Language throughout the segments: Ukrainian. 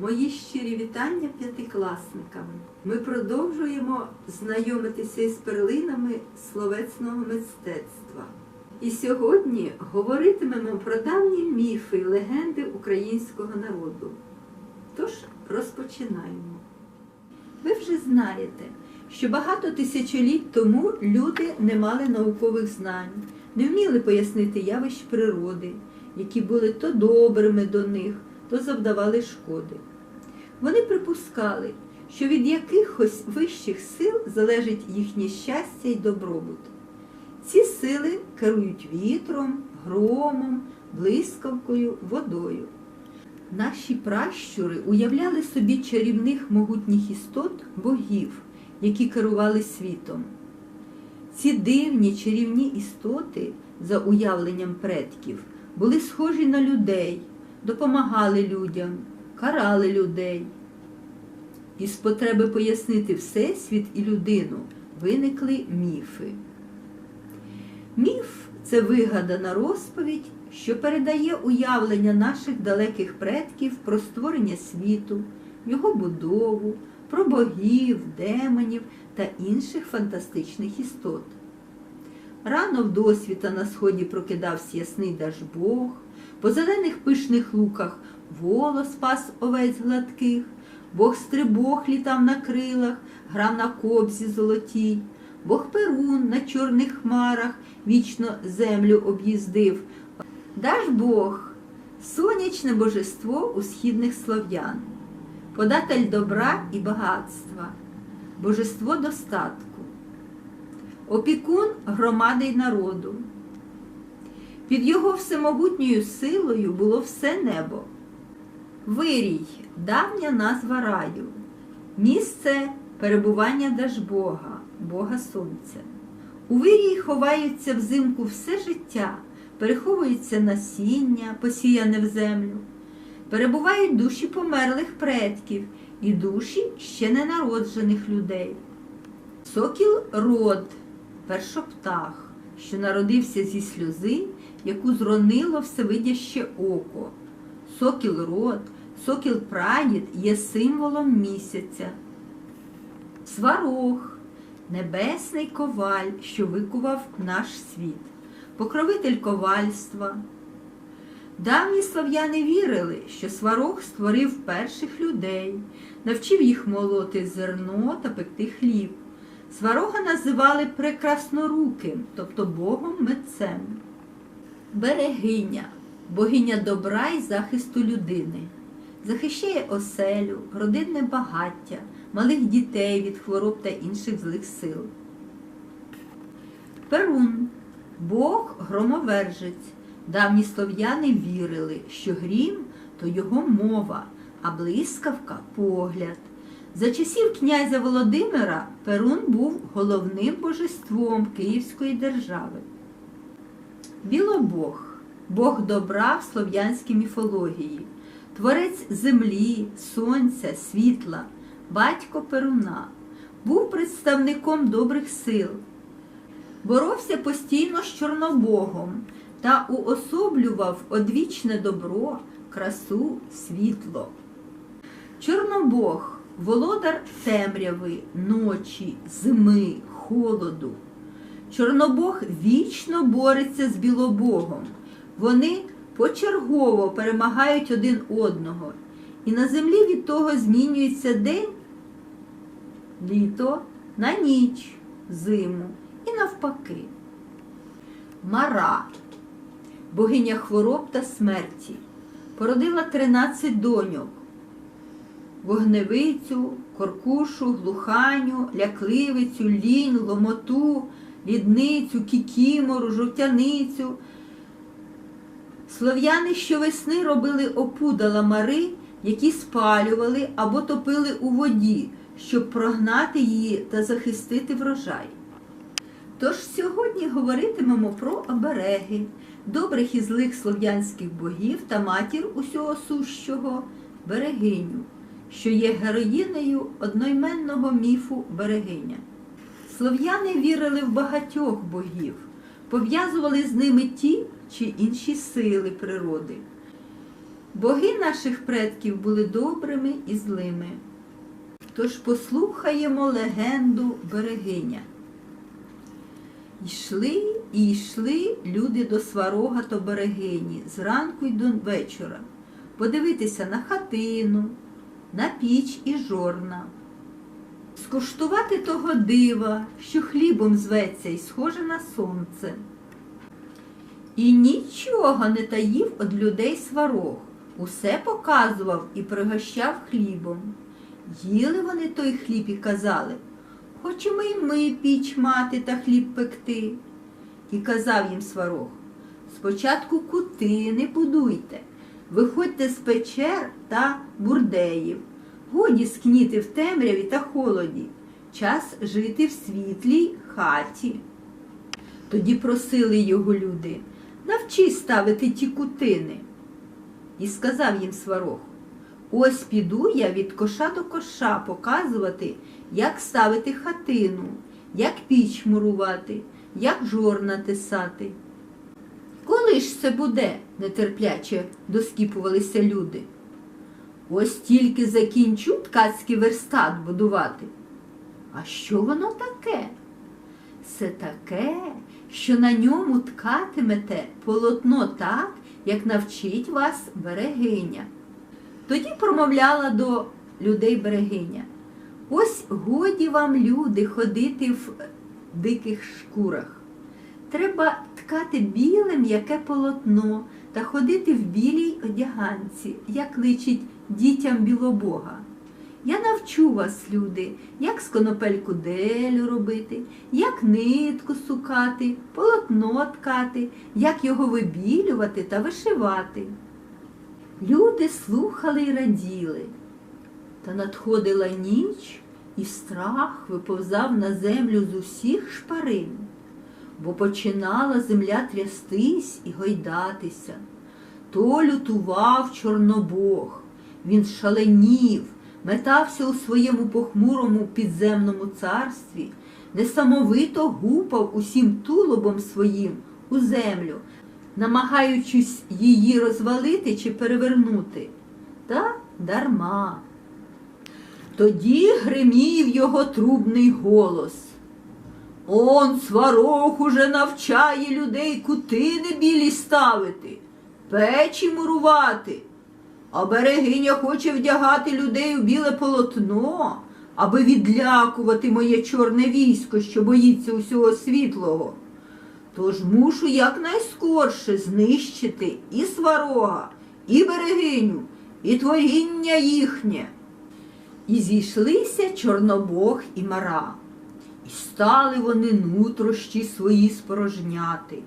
Мої щирі вітання п'ятикласникам. Ми продовжуємо знайомитися із перлинами словесного мистецтва. І сьогодні говоритимемо про давні міфи і легенди українського народу. Тож розпочинаємо. Ви вже знаєте, що багато тисячоліть тому люди не мали наукових знань, не вміли пояснити явищ природи, які були то добрими до них, то завдавали шкоди. Вони припускали, що від якихось вищих сил залежить їхнє щастя й добробут. Ці сили керують вітром, громом, блискавкою, водою. Наші пращури уявляли собі чарівних могутніх істот богів, які керували світом. Ці дивні чарівні істоти, за уявленням предків, були схожі на людей, допомагали людям, карали людей. Із потреби пояснити Всесвіт і людину виникли міфи. Міф це вигадана розповідь, що передає уявлення наших далеких предків про створення світу, його будову, про богів, демонів та інших фантастичних істот. Рано в досвіта на сході прокидався ясний Дажбог, по зелених пишних луках волос пас овець гладких, Бог стрибог літав на крилах, грав на кобзі золотій, Бог Перун на чорних хмарах вічно землю об'їздив. Даж Бог, сонячне божество у східних слов'ян, податель добра і багатства, божество достатку, опікун громади й народу. Під його всемогутньою силою було все небо. Вирій давня назва раю, місце перебування Дажбога, Бога Сонця. У вирії ховаються взимку все життя, переховується насіння, посіяне в землю, перебувають душі померлих предків і душі ще ненароджених людей. Сокіл род, першоптах, що народився зі сльози, яку зронило всевидяще око. Сокіл род, сокіл прадід є символом місяця. Сварог небесний коваль, що викував наш світ, покровитель ковальства. Давні слов'яни вірили, що сварог створив перших людей, навчив їх молоти зерно та пекти хліб. Сварога називали прекрасноруким, тобто богом митцем. Берегиня, богиня добра і захисту людини, захищає оселю, родинне багаття, малих дітей від хвороб та інших злих сил. Перун, Бог громовержець. Давні слов'яни вірили, що грім то його мова, а блискавка погляд. За часів князя Володимира Перун був головним божеством Київської держави. Білобог Бог добра в слов'янській міфології, творець землі, сонця, світла, батько Перуна, був представником добрих сил, боровся постійно з Чорнобогом та уособлював одвічне добро, красу, світло. Чорнобог володар темряви, ночі, зими, холоду. Чорнобог вічно бореться з білобогом. Вони почергово перемагають один одного. І на землі від того змінюється день, літо на ніч, зиму і навпаки. Мара, богиня хвороб та смерті, породила 13 доньок. Вогневицю, коркушу, глуханю, лякливицю, лінь, ломоту, лідницю, кікімору, жовтяницю. Слов'яни щовесни робили опудала мари, які спалювали або топили у воді, щоб прогнати її та захистити врожай. Тож сьогодні говоритимемо про обереги, добрих і злих слов'янських богів та матір усього сущого берегиню, що є героїнею одноіменного міфу берегиня. Слов'яни вірили в багатьох богів, пов'язували з ними ті чи інші сили природи. Боги наших предків були добрими і злими. Тож послухаємо легенду берегиня. Йшли і йшли люди до сварога та берегині зранку й до вечора, подивитися на хатину, на піч і жорна, скуштувати того дива, що хлібом зветься і схоже на сонце. І нічого не таїв од людей сварог, усе показував і пригощав хлібом. Їли вони той хліб і казали, хочемо й ми піч мати та хліб пекти. І казав їм сварог, спочатку кути не будуйте, виходьте з печер та бурдеїв, годі скніти в темряві та холоді, час жити в світлій хаті. Тоді просили його люди, навчи ставити ті кутини. І сказав їм сварог, ось піду я від коша до коша показувати, як ставити хатину, як піч мурувати, як жорна тисати. Коли ж це буде? нетерпляче доскіпувалися люди. Ось тільки закінчу ткацький верстат будувати. А що воно таке? Це таке, що на ньому ткатимете полотно так, як навчить вас берегиня. Тоді промовляла до людей берегиня. Ось годі вам, люди, ходити в диких шкурах. Треба ткати біле м'яке полотно та ходити в білій одяганці, як личить дітям білобога. Я навчу вас, люди, як з конопельку делю робити, як нитку сукати, полотно ткати, як його вибілювати та вишивати. Люди слухали й раділи. Та надходила ніч, і страх виповзав на землю з усіх шпарин, бо починала земля трястись і гойдатися. То лютував Чорнобог, він шаленів, метався у своєму похмурому підземному царстві, несамовито гупав усім тулубом своїм у землю, намагаючись її розвалити чи перевернути. Та дарма. Тоді гримів його трубний голос. Он сварог уже навчає людей кутини білі ставити, печі мурувати, а берегиня хоче вдягати людей у біле полотно, аби відлякувати моє чорне військо, що боїться усього світлого. Тож мушу якнайскорше знищити і сварога, і берегиню, і творіння їхнє. І зійшлися Чорнобог і Мара, і стали вони нутрощі свої спорожняти.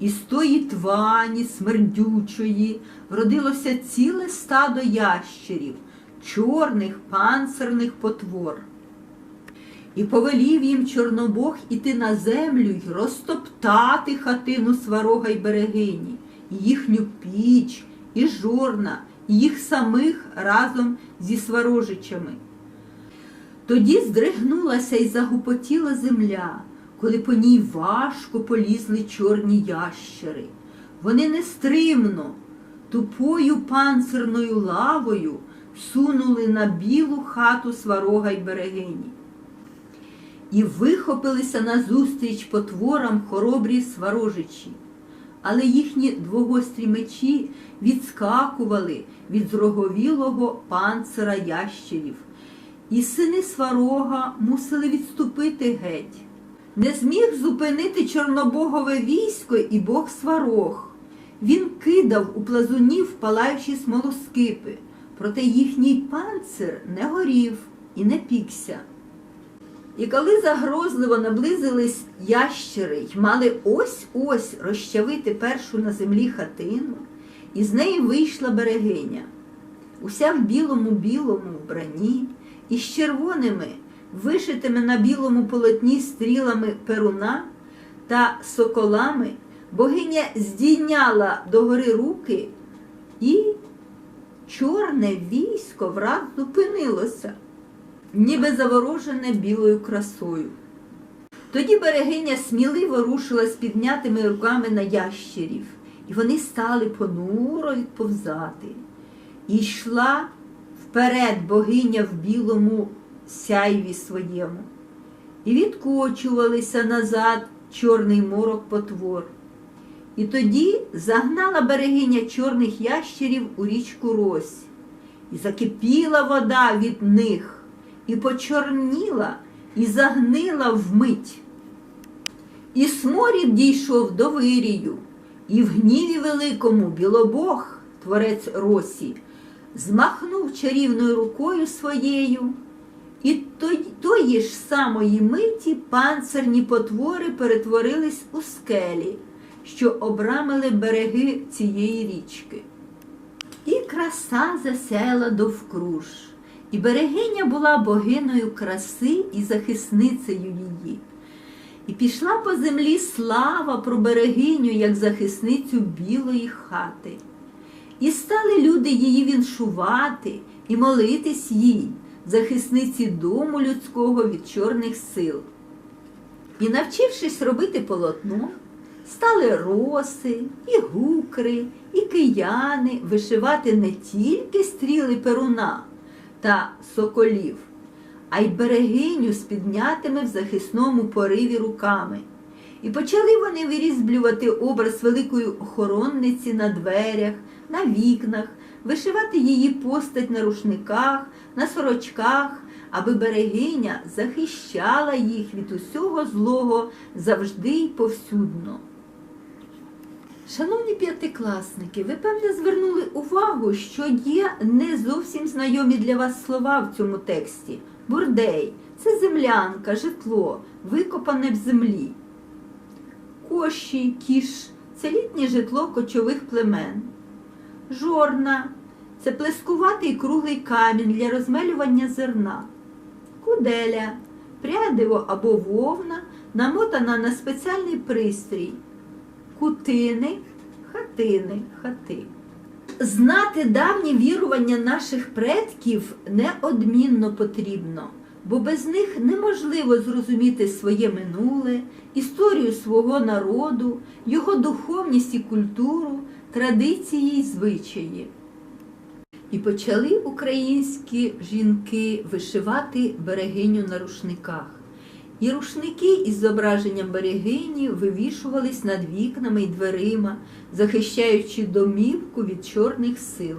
І з тої твані смердючої родилося ціле стадо ящерів, чорних панцирних потвор. І повелів їм Чорнобог іти на землю й розтоптати хатину сварога й берегині, і їхню піч, і жорна, і їх самих разом зі сварожичами. Тоді здригнулася й загупотіла земля, коли по ній важко полізли чорні ящери. Вони нестримно, тупою панцирною лавою сунули на білу хату сварога й берегині. І вихопилися назустріч потворам хоробрі сварожичі, але їхні двогострі мечі відскакували від зроговілого панцира ящерів, і сини сварога мусили відступити геть. Не зміг зупинити чорнобогове військо і бог сварог. Він кидав у плазунів палаючі смолоскипи, проте їхній панцир не горів і не пікся. І коли загрозливо наблизились ящери й мали ось-ось розчавити першу на землі хатину, і з неї вийшла берегиня, уся в білому-білому вбранні, із червоними, вишитими на білому полотні стрілами перуна та соколами, богиня здійняла догори руки, і чорне військо враз зупинилося ніби заворожене білою красою. Тоді берегиня сміливо рушила з піднятими руками на ящерів, і вони стали понуро відповзати. І йшла вперед богиня в білому сяйві своєму. І відкочувалися назад чорний морок потвор. І тоді загнала берегиня чорних ящерів у річку Рось, і закипіла вода від них, і почорніла, і загнила вмить. І сморід дійшов до вирію, і в гніві великому білобог, творець Росі, змахнув чарівною рукою своєю, і тої ж самої миті панцирні потвори перетворились у скелі, що обрамили береги цієї річки. І краса засяяла довкруж, і берегиня була богиною краси і захисницею її. І пішла по землі слава про берегиню, як захисницю білої хати. І стали люди її віншувати і молитись їй, захисниці дому людського від чорних сил. І навчившись робити полотно, стали роси, і гукри, і кияни вишивати не тільки стріли перуна та соколів, а й берегиню з піднятими в захисному пориві руками. І почали вони вирізблювати образ великої охоронниці на дверях, на вікнах, вишивати її постать на рушниках, на сорочках, аби берегиня захищала їх від усього злого завжди й повсюдно. Шановні п'ятикласники, ви певне звернули увагу, що є не зовсім знайомі для вас слова в цьому тексті. Бурдей це землянка, житло, викопане в землі. Кощі, кіш це літнє житло кочових племен. Жорна це плескуватий круглий камінь для розмелювання зерна. Куделя прядиво або вовна, намотана на спеціальний пристрій. Кутини, хатини, хати. Знати давні вірування наших предків неодмінно потрібно, бо без них неможливо зрозуміти своє минуле, історію свого народу, його духовність і культуру, традиції й звичаї. І почали українські жінки вишивати берегиню на рушниках. І рушники із зображенням берегині вивішувались над вікнами й дверима, захищаючи домівку від чорних сил.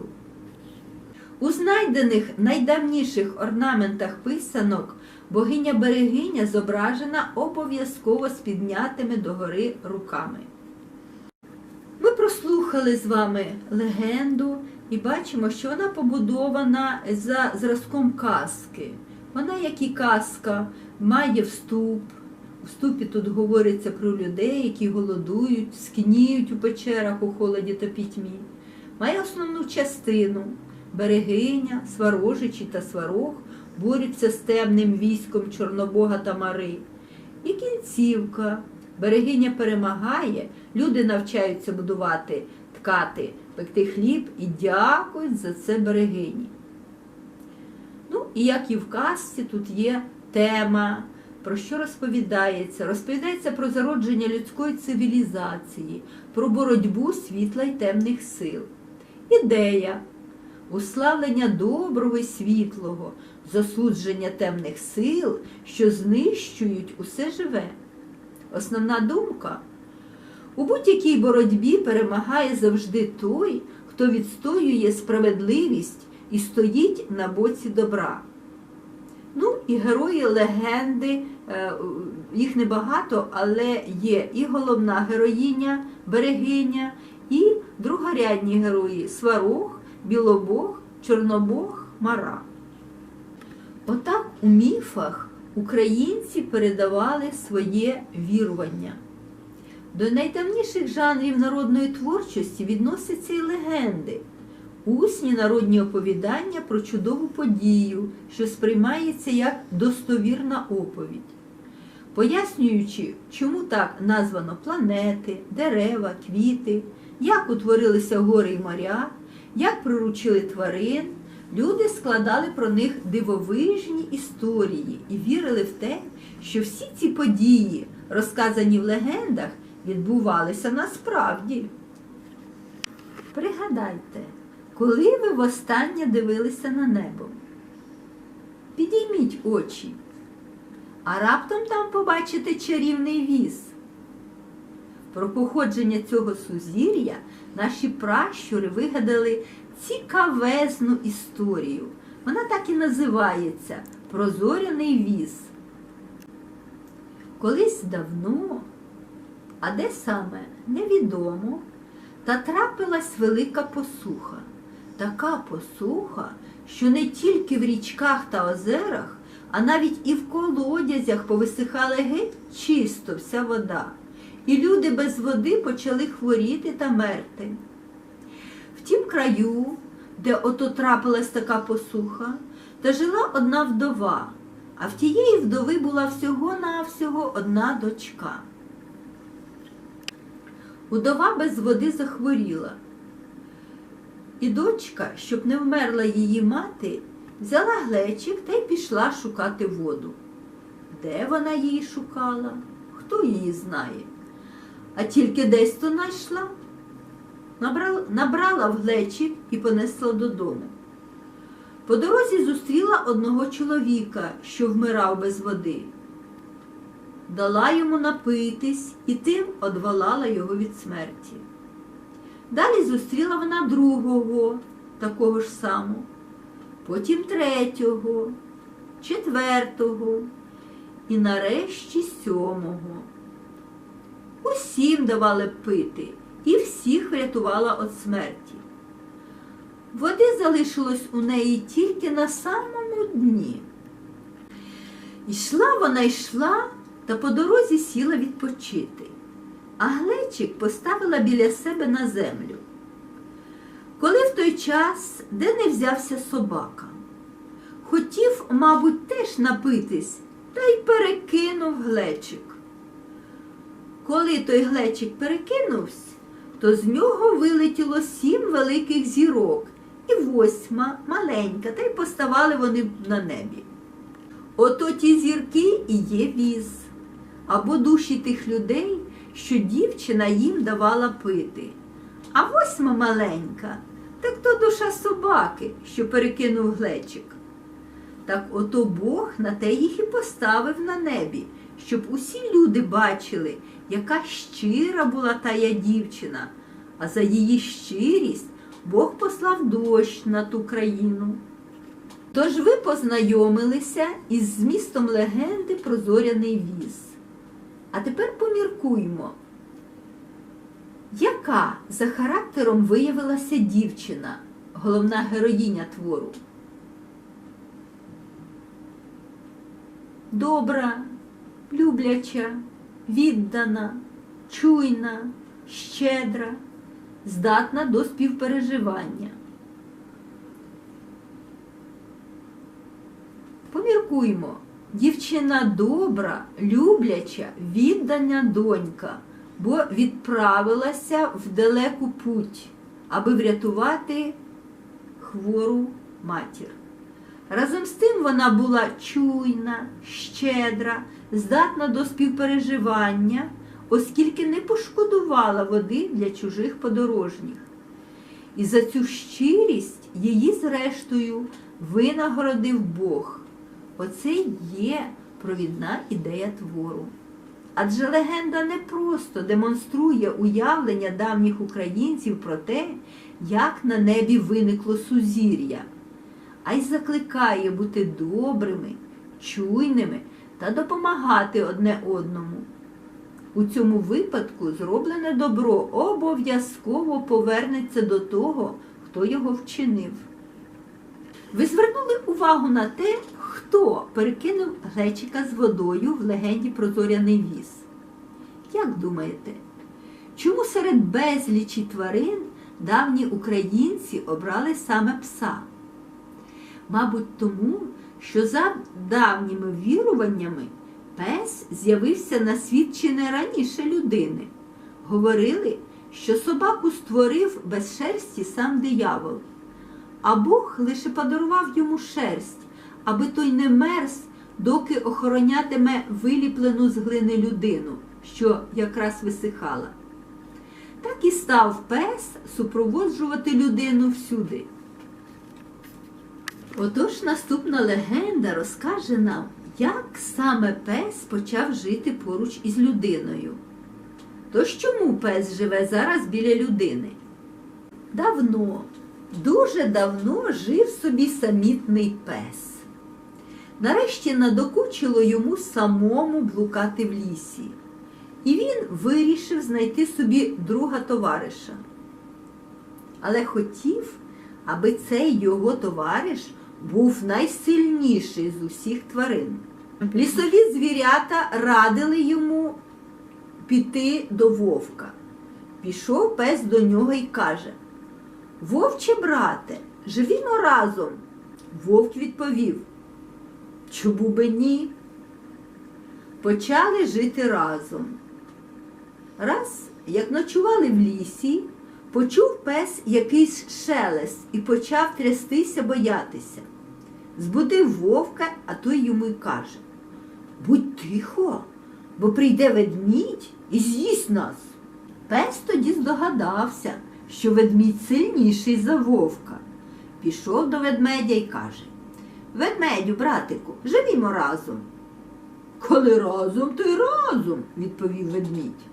У знайдених найдавніших орнаментах писанок богиня берегиня зображена обов'язково з піднятими догори руками. Ми прослухали з вами легенду і бачимо, що вона побудована за зразком казки. Вона, як і казка, має вступ. У вступі тут говориться про людей, які голодують, скніють у печерах у холоді та пітьмі. Має основну частину берегиня, сварожичі та сварог борються з темним військом Чорнобога та Мари. І кінцівка. Берегиня перемагає, люди навчаються будувати, ткати, пекти хліб і дякують за це берегині. Ну, і як і в казці, тут є тема, про що розповідається. Розповідається про зародження людської цивілізації, про боротьбу світла й темних сил. Ідея уславлення доброго й світлого, засудження темних сил, що знищують усе живе. Основна думка у будь-якій боротьбі перемагає завжди той, хто відстоює справедливість і стоїть на боці добра. Ну і герої легенди, е, їх небагато, але є і головна героїня, берегиня, і другорядні герої Сварог, Білобог, Чорнобог, Мара. Отак у міфах українці передавали своє вірування. До найдавніших жанрів народної творчості відносяться і легенди, усні народні оповідання про чудову подію, що сприймається як достовірна оповідь. Пояснюючи, чому так названо планети, дерева, квіти, як утворилися гори й моря, як приручили тварин, люди складали про них дивовижні історії і вірили в те, що всі ці події, розказані в легендах, відбувалися насправді. Пригадайте, Коли ви востаннє дивилися на небо? Підійміть очі, а раптом там побачите чарівний віз. Про походження цього сузір'я наші пращури вигадали цікавезну історію. Вона так і називається Прозоряний віз. Колись давно, а де саме невідомо, та трапилась велика посуха. Така посуха, що не тільки в річках та озерах, а навіть і в колодязях повисихала геть чисто вся вода, і люди без води почали хворіти та мерти. В тім краю, де ото трапилась така посуха, та жила одна вдова, а в тієї вдови була всього-навсього одна дочка. Удова без води захворіла. І дочка, щоб не вмерла її мати, взяла глечик та й пішла шукати воду. Де вона її шукала, хто її знає. А тільки десь то знайшла, набрала, набрала в глечик і понесла додому. По дорозі зустріла одного чоловіка, що вмирав без води. Дала йому напитись і тим одволала його від смерті. Далі зустріла вона другого, такого ж самого, потім третього, четвертого і нарешті сьомого. Усім давали пити і всіх врятувала від смерті. Води залишилось у неї тільки на самому дні. Йшла вона йшла та по дорозі сіла відпочити, а глечик поставила біля себе на землю. Коли в той час, де не взявся собака, хотів, мабуть, теж напитись, та й перекинув глечик. Коли той глечик перекинувся, то з нього вилетіло сім великих зірок і восьма маленька, та й поставали вони на небі. Ото ті зірки і є віз, або душі тих людей, що дівчина їм давала пити. А восьма маленька, так то душа собаки, що перекинув глечик. Так ото Бог на те їх і поставив на небі, щоб усі люди бачили, яка щира була тая дівчина, а за її щирість Бог послав дощ на ту країну. Тож ви познайомилися із змістом легенди про зоряний віз. А тепер поміркуймо, яка за характером виявилася дівчина, головна героїня твору? Добра, любляча, віддана, чуйна, щедра, здатна до співпереживання. Поміркуймо, дівчина добра, любляча, віддана донька, бо відправилася в далеку путь, аби врятувати хвору матір. Разом з тим вона була чуйна, щедра, здатна до співпереживання, оскільки не пошкодувала води для чужих подорожніх. І за цю щирість її, зрештою, винагородив Бог. Оце є провідна ідея твору. Адже легенда не просто демонструє уявлення давніх українців про те, як на небі виникло сузір'я, а й закликає бути добрими, чуйними та допомагати одне одному. У цьому випадку зроблене добро обов'язково повернеться до того, хто його вчинив. Ви звернули увагу на те, хто перекинув глечика з водою в легенді про зоряний віз. Як думаєте, чому серед безлічі тварин давні українці обрали саме пса? Мабуть, тому, що за давніми віруваннями пес з'явився на світ чи не раніше людини. Говорили, що собаку створив без шерсті сам диявол, а Бог лише подарував йому шерсть, аби той не мерз, доки охоронятиме виліплену з глини людину, що якраз висихала. Так і став пес супроводжувати людину всюди. Отож наступна легенда розкаже нам, як саме пес почав жити поруч із людиною. Тож чому пес живе зараз біля людини? Давно, дуже давно жив собі самітний пес. Нарешті надокучило йому самому блукати в лісі, і він вирішив знайти собі друга товариша. Але хотів, аби цей його товариш був найсильніший з усіх тварин. Лісові звірята радили йому піти до вовка. Пішов пес до нього і каже: Вовче, брате, живімо разом. Вовк відповів, чому би ні? Почали жити разом. Раз, як ночували в лісі, почув пес якийсь шелест і почав трястися, боятися. Збудив вовка, а той йому й каже Будь тихо, бо прийде ведмідь і з'їсть нас. Пес тоді здогадався, що ведмідь сильніший за вовка. Пішов до ведмедя і каже Ведмедю, братику, живімо разом. Коли разом, то й разом, відповів ведмідь.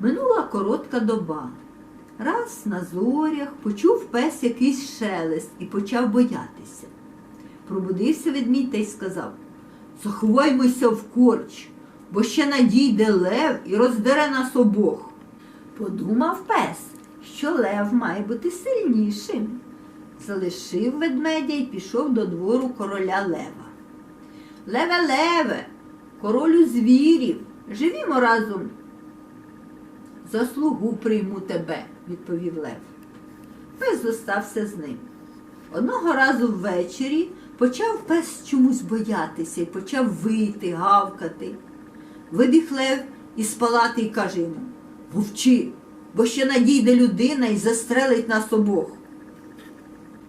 Минула коротка доба. Раз на зорях почув пес якийсь шелест і почав боятися. Пробудився ведмідь та й сказав Заховаймося в корч, бо ще надійде лев і роздере нас обох. Подумав пес, що лев має бути сильнішим. Залишив ведмедя і пішов до двору короля лева. Леве, леве, королю звірів, живімо разом. Заслугу прийму тебе, відповів лев. Пес зостався з ним. Одного разу ввечері почав пес чомусь боятися і почав вити, гавкати. Вибіг лев із палати і каже йому Мовчи, бо ще надійде людина і застрелить нас обох.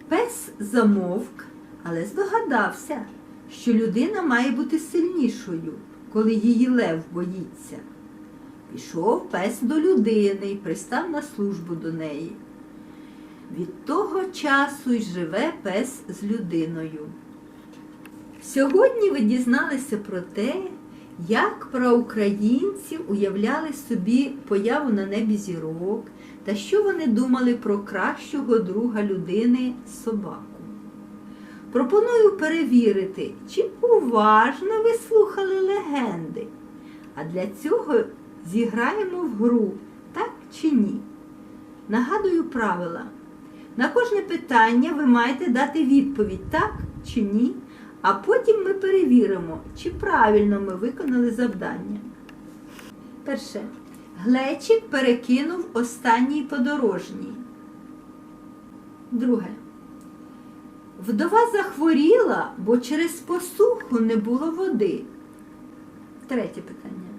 Пес замовк, але здогадався, що людина має бути сильнішою, коли її лев боїться. Пішов пес до людини і пристав на службу до неї. Від того часу й живе пес з людиною. Сьогодні ви дізналися про те, як проукраїнці уявляли собі появу на небі зірок та що вони думали про кращого друга людини собаку. Пропоную перевірити, чи уважно ви слухали легенди. А для цього зіграємо в гру, так чи ні. Нагадую правила. На кожне питання ви маєте дати відповідь так чи ні, а потім ми перевіримо, чи правильно ми виконали завдання. Перше. Глечик перекинув останній подорожній. Друге. Вдова захворіла, бо через посуху не було води. Третє питання.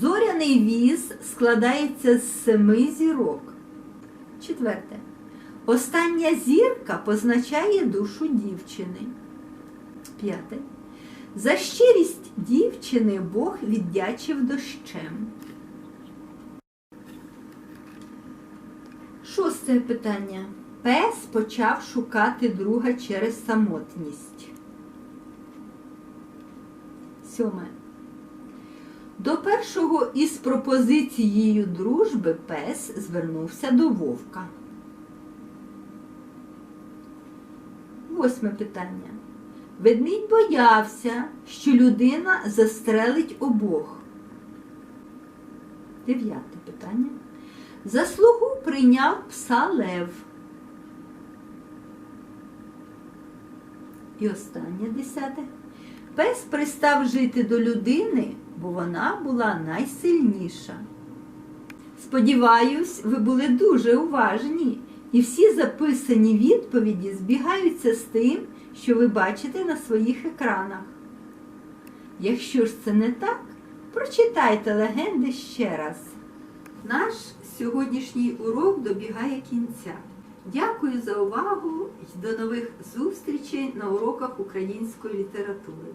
Зоряний віз складається з семи зірок. Четверте. Остання зірка позначає душу дівчини. П'яте. За щирість дівчини Бог віддячив дощем. Шосте питання. Пес почав шукати друга через самотність. Сьоме. До першого із пропозицією дружби пес звернувся до вовка. Восьме питання. Ведмідь боявся, що людина застрелить обох. Дев'яте питання. Заслугу прийняв пса Лев. І останнє десяте. Пес пристав жити до людини, бо вона була найсильніша. Сподіваюсь, ви були дуже уважні, і всі записані відповіді збігаються з тим, що ви бачите на своїх екранах. Якщо ж це не так, прочитайте легенди ще раз. Наш сьогоднішній урок добігає кінця. Дякую за увагу і до нових зустрічей на уроках української літератури.